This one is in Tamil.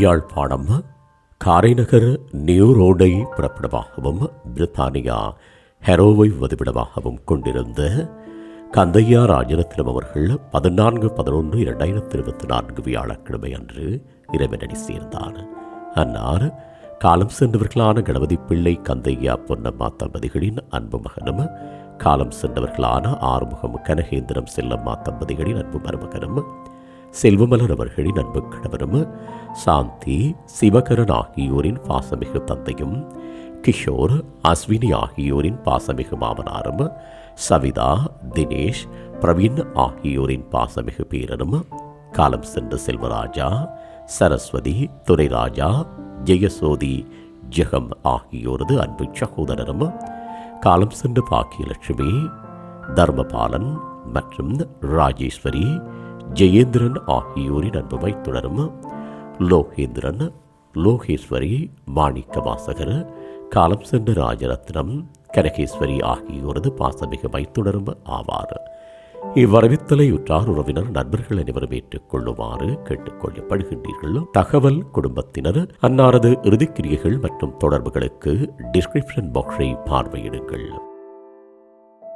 யாழ்ப்பாணம் காரைநகர் நியூ ரோடை பிறப்பிடமாகவும் பிரித்தானியா ஹெரோவை வதிவிடமாகவும் கொண்டிருந்த கந்தையா ராஜரத்னம் அவர்கள் பதினான்கு பதினொன்று இரண்டாயிரத்தி இருபத்தி நான்கு வியாழக்கிழமை அன்று இறைவனடி சேர்ந்தார். அன்னார் காலம் சென்றவர்களான கணபதி பிள்ளை கந்தையா பொன்னம்மா தம்பதிகளின் அன்பு மகனும் காலம் சென்றவர்களான ஆறுமுகம் கனகேந்திரம் செல்லம்மா தம்பதிகளின் அன்பு மருமகனும் செல்வமலர் அவர்களின் அன்பு கணவரும் சாந்தி சிவகரன் ஆகியோரின் பாசமிகு தந்தையும் கிஷோர் அஸ்வினி ஆகியோரின் பாசமிகு மாமனாரும் சவிதா தினேஷ் பிரவீன் ஆகியோரின் பாசமிகு பேரனும் காலம் சென்ற செல்வராஜா சரஸ்வதி துரைராஜா ஜெயசோதி ஜெகம் ஆகியோரது அன்பு சகோதரரும் காலம் சென்ற பாக்கியலட்சுமி தர்மபாலன் மற்றும் ராஜேஸ்வரி ஜெயேந்திரன் ஆகியோரின் அன்புமை தொடரும் லோகேந்திரன் லோகேஸ்வரி மாணிக்க வாசகர் காலம் சென்ற ராஜரத்னம் கனகேஸ்வரி ஆகியோரது பாசமிகமை தொடரும் ஆவார். இவ்வரவித்தலை உற்றார் உறவினர் நண்பர்கள் அனைவரும் ஏற்றுக்கொள்ளுமாறு கேட்டுக்கொள்ளப்படுகின்றீர்கள் தகவல் குடும்பத்தினர் அன்னாரது இறுதிக்கிரியைகள் மற்றும் தொடர்புகளுக்கு டிஸ்கிரிப்ஷன் பாக்ஸை பார்வையிடுங்கள்.